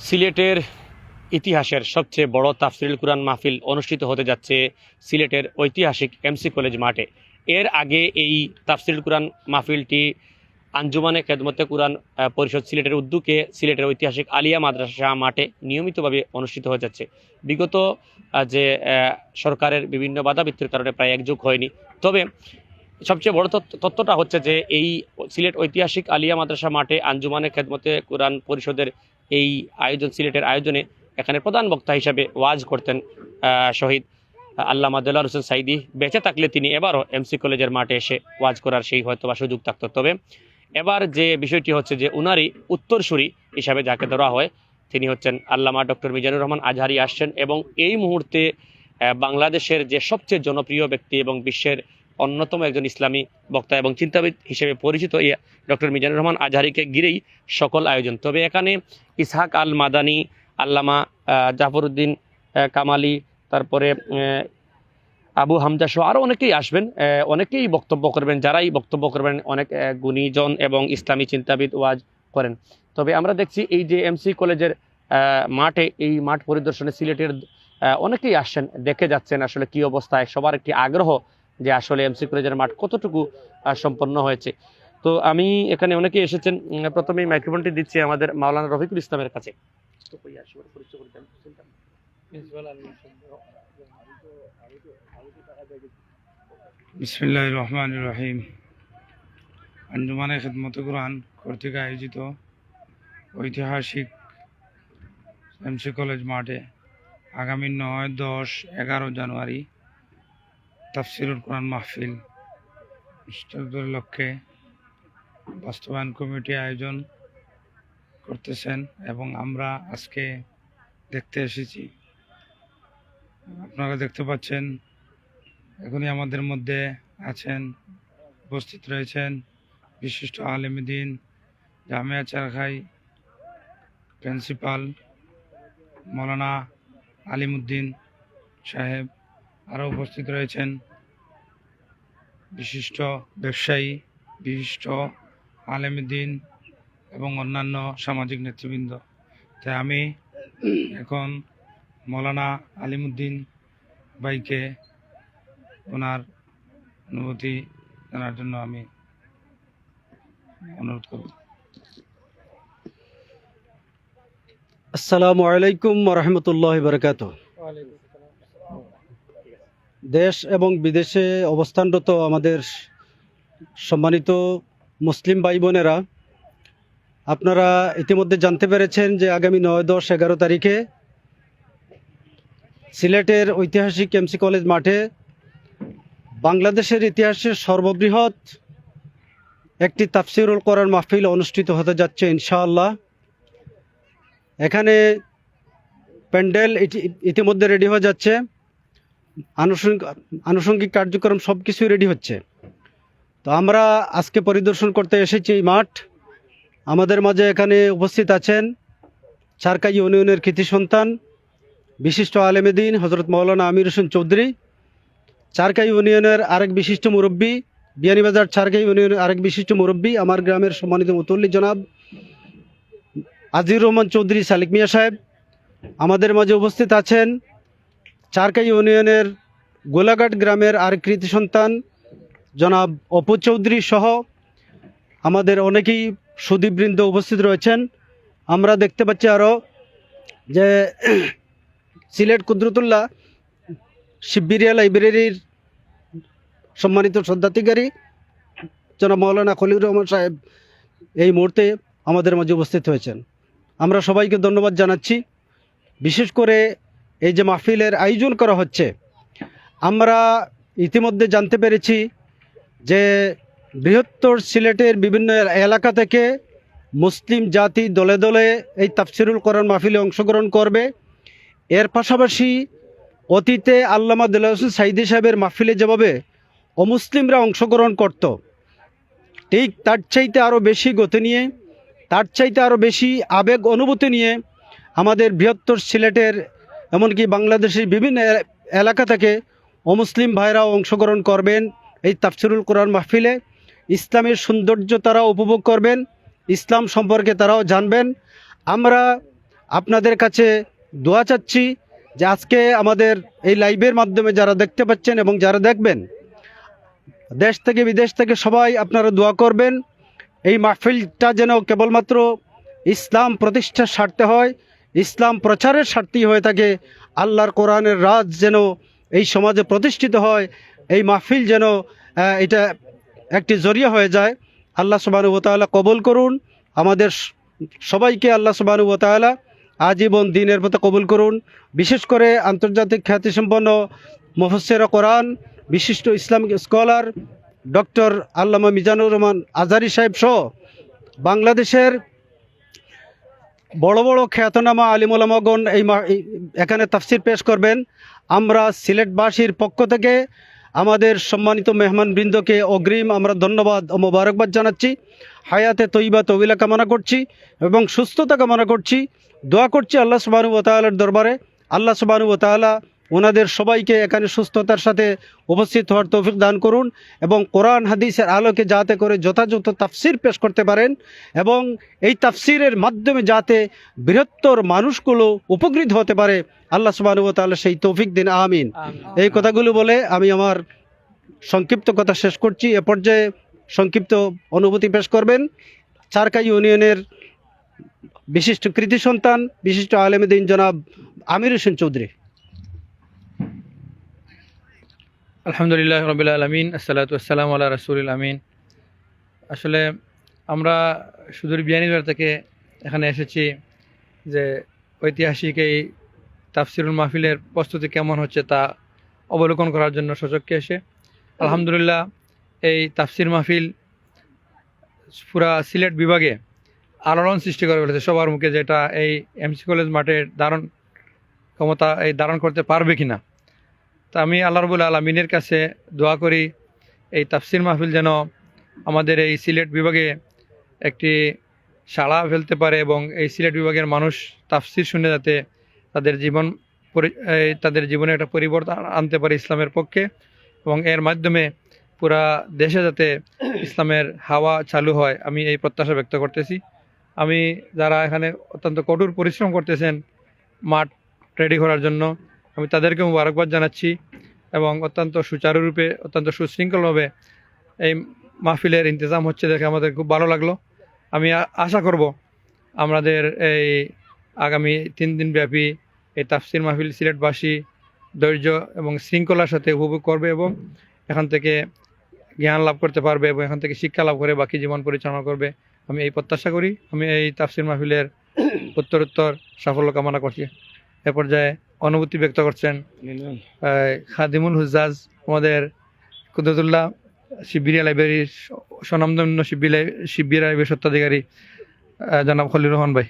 সিলেটের ইতিহাসের সবচেয়ে বড় তাফসিরুল কুরআন মাহফিল অনুষ্ঠিত হতে যাচ্ছে সিলেটের ঐতিহাসিক এমসি কলেজ মাঠে। এর আগে এই তাফসিরুল কুরআন মাহফিলটি আঞ্জুমানে খেদমতে কুরআন পরিষদ সিলেটের উদ্যোগে সিলেটের ঐতিহাসিক আলিয়া মাদ্রাসা মাঠে নিয়মিতভাবে অনুষ্ঠিত হয়ে যাচ্ছে। বিগত যে সরকারের বিভিন্ন বাধা বিত্তির কারণে প্রায় একযোগ হয়নি। তবে সবচেয়ে বড় তথ্য- তথ্যটা হচ্ছে যে এই সিলেট ঐতিহাসিক আলিয়া মাদ্রাসা মাঠে আঞ্জুমানে খেদমতে কোরআন পরিষদের এই আয়োজন, সিলেটের আয়োজনে এখানে প্রধান বক্তা হিসাবে ওয়াজ করতেন শহীদ আল্লামা দেলার হোসেন সাইদি। বেঁচে থাকলে তিনি এবারও এমসি কলেজের মাঠে এসে ওয়াজ করার সেই হয়তো বা সুযোগ থাকতো। তবে এবার যে বিষয়টি হচ্ছে যে উনারই উত্তরসূরি হিসাবে যাকে ধরা হয়, তিনি হচ্ছেন আল্লামা ডক্টর মিজানুর রহমান আজহারি আসছেন এবং এই মুহূর্তে বাংলাদেশের যে সবচেয়ে জনপ্রিয় ব্যক্তি এবং বিশ্বের অন্যতম একজন ইসলামী বক্তা এবং চিন্তাবিদ হিসেবে পরিচিত এই ডক্টর মিজানুর রহমান আজহারিকে ঘিরেই সকল আয়োজন। তবে এখানে ইসহাক আল মাদানি আল্লামা জাফরউদ্দিন কামালি, তারপরে আবু হামজা সহ আরও অনেকেই আসবেন। অনেকেই বক্তব্য করবেন, যারাই বক্তব্য করবেন, অনেক গুণীজন এবং ইসলামী চিন্তাবিদ ওয়াজ করেন। তবে আমরা দেখছি এই যে এমসি কলেজের মাঠে, এই মাঠ পরিদর্শনে সিলেটের অনেকেই আসছেন, দেখে যাচ্ছেন আসলে কি অবস্থায়, সবার একটি আগ্রহ যে আসলে এমসি কলেজের মাঠ কতটুকু সম্পন্ন হয়েছে। তো আমি এখানে অনেকেই এসেছেন উম, প্রথমেই মাইক্রোফোনটি দিচ্ছি আমাদের মাওলানা রফিকুল ইসলামের কাছে। রহমান রহিম। আঞ্জুমানে খেদমত কোরআন কর্তৃক আয়োজিত ঐতিহাসিক এমসি কলেজ মাঠে আগামী নয় দশ এগারো জানুয়ারি তাফসিরুল কোরআন মাহফিল ইষ্টদের লক্ষ্যে বাস্তবায়ন কমিটি আয়োজন করতেছেন এবং আমরা আজকে দেখতে এসেছি। আপনারা দেখতে পাচ্ছেন, এখনই আমাদের মধ্যে আছেন, উপস্থিত রয়েছেন বিশিষ্ট আলেমদিন জামিয়া চারখাই প্রিন্সিপাল মৌলানা আলিমুদ্দিন সাহেব। আরও উপস্থিত রয়েছেন বিশিষ্ট ব্যবসায়ী বিশিষ্ট আলেমদিন এবং অন্যান্য সামাজিক নেতৃবৃন্দ। তাই আমি এখন মৌলানা আলিমুদ্দিন ভাইকে ওনার অনুভূতি জানার জন্য আমি অনুরোধ করব। আসসালামু আলাইকুম রহমতুল্লাহ বরকাত দেশ এবং বিদেশে অবস্থানরত আমাদের সম্মানিত মুসলিম ভাই বোনেরা আপনারা ইতিমধ্যে জানতে পেরেছেন যে আগামী নয় দশ এগারো তারিখে সিলেটের ঐতিহাসিক এমসি কলেজ মাঠে বাংলাদেশের ইতিহাসের সর্ববৃহৎ একটি তাফসিরুল করার মাহফিল অনুষ্ঠিত হতে যাচ্ছে ইনশাআল্লাহ। এখানে প্যান্ডেল ইতি- ইতিমধ্যে রেডি হয়ে যাচ্ছে। আনুষঙ্গিক আনুষঙ্গিক কার্যক্রম সব কিছুই রেডি হচ্ছে। তো আমরা আজকে পরিদর্শন করতে এসেছি মাঠ। আমাদের মাঝে এখানে উপস্থিত আছেন চারকাই ইউনিয়নের কৃতি সন্তান, বিশিষ্ট আলেমেদিন হজরত মৌলানা আমির হোসেন চৌধুরী চারকাই ইউনিয়নের আরেক বিশিষ্ট মুরব্বী, বিয়ানীবাজার চারকাই ইউনিয়নের আরেক বিশিষ্ট মুরব্বী, আমার গ্রামের সম্মানিত মুতল্লি জনাব আজির রহমান চৌধুরী সালিক মিয়া সাহেব। আমাদের মাঝে উপস্থিত আছেন চারকাই ইউনিয়নের গোলাঘাট গ্রামের আর কৃতি সন্তান জনাব অপু চৌধুরী সহ আমাদের অনেকেই সুদীপবৃন্দ উপস্থিত রয়েছেন। আমরা দেখতে পাচ্ছি আরও যে সিলেট কুদরতুল্লাহ শিববিরিয়া লাইব্রেরির সম্মানিত শ্রদ্ধাধিকারী জনাব মৌলানা খলিউর রহমান সাহেব এই মুহূর্তে আমাদের মাঝে উপস্থিত হয়েছেন। আমরা সবাইকে ধন্যবাদ জানাচ্ছি। বিশেষ করে এই যে মাহফিলের আয়োজন করা হচ্ছে, আমরা ইতিমধ্যে জানতে পেরেছি যে বৃহত্তর সিলেটের বিভিন্ন এলাকা থেকে মুসলিম জাতি দলে দলে এই তাফসিরুল কোরআন মাহফিলে অংশগ্রহণ করবে। এর পাশাপাশি অতীতে আল্লামা দিল্লা হোসেন সাইদি সাহেবের মাহফিলে যেভাবে অমুসলিমরা অংশগ্রহণ করত, ঠিক তার চাইতে আরও বেশি গতি নিয়ে, তার চাইতে আরও বেশি আবেগ অনুভূতি নিয়ে আমাদের বৃহত্তর সিলেটের এমনকি বাংলাদেশের বিভিন্ন এলাকা থেকে অমুসলিম ভাইরাও অংশগ্রহণ করবেন এই তাফসিরুল কোরআন মাহফিলে। ইসলামের সৌন্দর্য তারা উপভোগ করবেন, ইসলাম সম্পর্কে তারাও জানবেন। আমরা আপনাদের কাছে দোয়া চাচ্ছি যে আজকে আমাদের এই লাইভের মাধ্যমে যারা দেখতে পাচ্ছেন এবং যারা দেখবেন, দেশ থেকে বিদেশ থেকে সবাই আপনারা দোয়া করবেন। এই মাহফিলটা যেন কেবলমাত্র ইসলাম প্রতিষ্ঠার স্বার্থে হয় ইসলাম প্রচারের স্বার্থেই হয়ে থাকে, আল্লাহর কোরআনের রাজ যেন এই সমাজে প্রতিষ্ঠিত হয়, এই মাহফিল যেন এটা একটি জরিয়া হয়ে যায়। আল্লাহ সুবাহ তাআলা কবুল করুন। আমাদের সবাইকে আল্লাহ সুবাহ তাআলা আজীবন দিনের পথে কবুল করুন। বিশেষ করে আন্তর্জাতিক খ্যাতিসম্পন্ন মুফসের কোরআন, বিশিষ্ট ইসলামিক স্কলার ডক্টর আল্লামা মিজানুর রহমান আজারি সাহেব সহ বাংলাদেশের বড় বড় খ্যাতনামা আলিমুলামগণ এই এখানে তাফসির পেশ করবেন। আমরা সিলেটবাসীর পক্ষ থেকে আমাদের সম্মানিত মেহমানবৃন্দকে অগ্রিম আমরা ধন্যবাদ ও মোবারকবাদ জানাচ্ছি। হায়াতে তৈবা তবিলা কামনা করছি এবং সুস্থতা কামনা করছি। দোয়া করছি আল্লাহ সুবানু তালার দরবারে। আল্লাহ সুবানু তালা ওনাদের সবাইকে এখানে সুস্থতার সাথে উপস্থিত হওয়ার তৌফিক দান করুন এবং কোরআন হাদিসের আলোকে যাতে করে যথাযথ তাফসির পেশ করতে পারেন এবং এই তাফসিরের মাধ্যমে যাতে বৃহত্তর মানুষগুলো উপকৃত হতে পারে। আল্লাহ সুবানু তাআলা সেই তৌফিক দিন আমিন। এই কথাগুলো বলে আমি আমার সংক্ষিপ্ত কথা শেষ করছি। এ পর্যায়ে সংক্ষিপ্ত অনুভূতি পেশ করবেন। চারকা ইউনিয়নের বিশিষ্ট কৃতি সন্তান বিশিষ্ট আলেমদিন জনাব আমির হোসেন চৌধুরী। আলহামদুলিল্লাহ রবিল আলমিন, আসসালাতু আসসালাম আল্লাহ রাসুল আমিন। আসলে আমরা সুদূর বিয়ানীবাজার থেকে এখানে এসেছি যে ঐতিহাসিক এই তাফসিরুল মাহফিলের প্রস্তুতি কেমন হচ্ছে তা অবলোকন করার জন্য সচক্ষে এসে আলহামদুলিল্লাহ এই তাফসির মাহফিল পুরা সিলেট বিভাগে আলোড়ন সৃষ্টি করে ফেলেছে। সবার মুখে যেটা এই এমসি কলেজ মাঠের ধারণ ক্ষমতা এই ধারণ করতে পারবে কিনা তা আমি আল্লাহ রবুল আলমিনের কাছে দোয়া করি, এই তাফসির মাহফিল যেন আমাদের এই সিলেট বিভাগে একটি শালা ফেলতে পারে এবং এই সিলেট বিভাগের মানুষ তাফসির শুনে যাতে তাদের জীবন তাদের জীবনে একটা পরিবর্তন আনতে পারে ইসলামের পক্ষে এবং এর মাধ্যমে পুরা দেশে যাতে ইসলামের হাওয়া চালু হয়, আমি এই প্রত্যাশা ব্যক্ত করতেছি। আমি যারা এখানে অত্যন্ত কঠোর পরিশ্রম করতেছেন মাঠ রেডি করার জন্য আমি তাদেরকে মুবারকবাদ জানাচ্ছি এবং অত্যন্ত সুচারুরূপে অত্যন্ত সুশৃঙ্খলভাবে এই মাহফিলের ইন্তজাম হচ্ছে দেখে আমাদের খুব ভালো লাগল। আমি আশা করব আমাদের এই আগামী তিন দিন ব্যাপী এই তাফসির মাহফিল সিলেটবাসী ধৈর্য এবং শৃঙ্খলার সাথে উপভোগ করবে এবং এখান থেকে জ্ঞান লাভ করতে পারবে এবং এখান থেকে শিক্ষা লাভ করে বাকি জীবন পরিচালনা করবে। আমি এই প্রত্যাশা করি। আমি এই তাফসির মাহফিলের উত্তরোত্তর সাফল্য কামনা করছি। এ পর্যায়ে অনুভূতি ব্যক্ত করছেন খাদিমুল হুজাজ আমাদের কুদরতুল্লাহ শিবিরিয়া লাইব্রেরির স্বনামধন্য শিবির শিবির লাইব্রেরির সত্ত্বাধিকারী জনাব খলিল রহমান ভাই।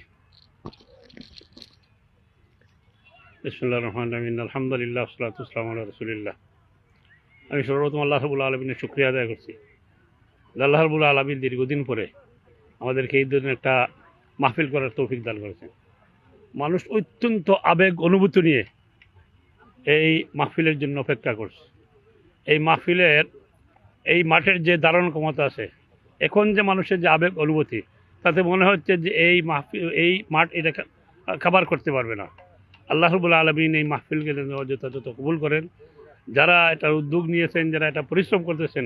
বিসমুল্লাহ রহমান রহিম। আলহামদুলিল্লাহ সালাতাম রসুলিল্লাহ। আমি সর্বপ্রথম আল্লাহ রবুল্লা আলমিনের শুক্রিয়া আদায় করছি। আল্লাহ রবুল্লা আলমিন দীর্ঘদিন পরে আমাদেরকে এই ধরনের একটা মাহফিল করার তৌফিক দান করেছেন। মানুষ অত্যন্ত আবেগ অনুভূতি নিয়ে এই মাহফিলের জন্য অপেক্ষা করছে। এই মাহফিলের এই মাঠের যে ধারণ ক্ষমতা আছে এখন যে মানুষের যে আবেগ অনুভূতি তাতে মনে হচ্ছে যে এই মাহফিল এই মাঠ এটা খাবার করতে পারবে না। আল্লাহ রবুল্লা আলমিন এই মাহফিলকে যেন যথাযথ কবুল করেন। যারা এটার উদ্যোগ নিয়েছেন যারা এটা পরিশ্রম করতেছেন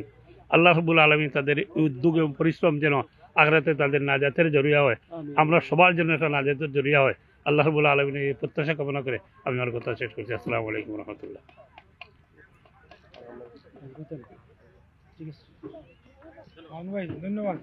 আল্লাহ রবুল্লা আলমিন তাদের উদ্যোগ এবং পরিশ্রম যেন আগ্রাতে তাদের নাজাতের জরিয়া হয়। আমরা সবার জন্য একটা নাজাতের জরিয়া হয়। আল্লাহ রবুল্লা আলমিন এই প্রত্যাশা কামনা করে আমি আমার কথা শেষ করছি। আসসালামু আলাইকুম রহমতুল্লাহ। ধন্যবাদ।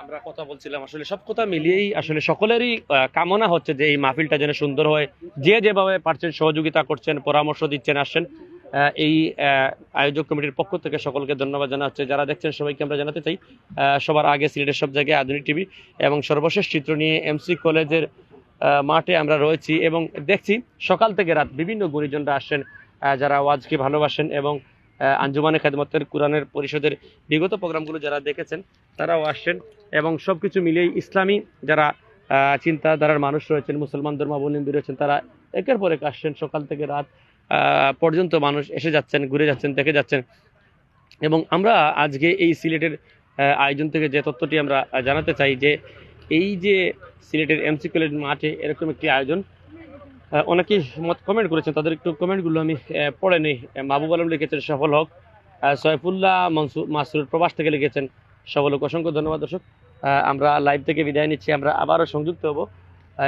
আমরা কথা বলছিলাম আসলে সব কথা মিলিয়েই আসলে সকলেরই কামনা হচ্ছে যে এই মাহফিলটা যেন সুন্দর হয়। যে যেভাবে পারছেন সহযোগিতা করছেন পরামর্শ দিচ্ছেন আসছেন আহ, এই আহ, আয়োজক কমিটির পক্ষ থেকে সকলকে ধন্যবাদ জানা হচ্ছে যারা দেখছেন সবাইকে আমরা জানাতে চাই আহ, সবার আগে সিলেটের সব জায়গায় আধুনিক টিভি এবং সর্বশেষ চিত্র নিয়ে এমসি কলেজের মাঠে আমরা রয়েছি এবং দেখছি সকাল থেকে রাত বিভিন্ন গুণীজনরা আসছেন আহ, যারা ওয়াজকে ভালোবাসেন এবং আঞ্জুমানে খেদমতের কোরআনের পরিষদের বিগত প্রোগ্রামগুলো যারা দেখেছেন তারাও আসছেন এবং সব কিছু মিলিয়েই ইসলামী যারা চিন্তাধারার মানুষ রয়েছেন মুসলমান ধর্মাবলম্বী রয়েছেন তারা একের পর এক আসছেন সকাল থেকে রাত পর্যন্ত মানুষ এসে যাচ্ছেন ঘুরে যাচ্ছেন দেখে যাচ্ছেন। এবং আমরা আজকে এই সিলেটের আয়োজন থেকে যে তথ্যটি আমরা জানাতে চাই যে এই যে সিলেটের এমসি কলেজ মাঠে এরকম একটি আয়োজন অনেকেই মত কমেন্ট করেছেন, তাদের একটু কমেন্টগুলো আমি পড়ে নিই। মাহবুব আলম লিখেছেন, সফল হোক। সয়ফুল্লাহ মনসুর, মাসুরের প্রবাস থেকে লিখেছেন, সফল হোক। অসংখ্য ধন্যবাদ দর্শক। আমরা লাইভ থেকে বিদায় নিচ্ছি, আমরা আবারও সংযুক্ত হব।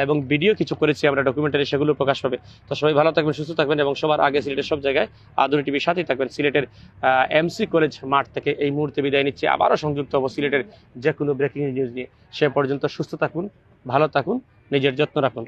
এবং ভিডিও কিছু করেছি, আমরা ডকুমেন্টারি সেগুলো প্রকাশ পাবে। তো সবাই ভালো থাকবেন, সুস্থ থাকবেন এবং সবার আগে সিলেটের সব জায়গায় আধুনিক টিভির সাথেই থাকবেন। সিলেটের এমসি কলেজ মাঠ থেকে এই মুহূর্তে বিদায় নিচ্ছে। আবারও সংযুক্ত হব সিলেটের যে কোনো ব্রেকিং নিউজ নিয়ে। সে পর্যন্ত সুস্থ থাকুন, ভালো থাকুন, নিজের যত্ন রাখুন।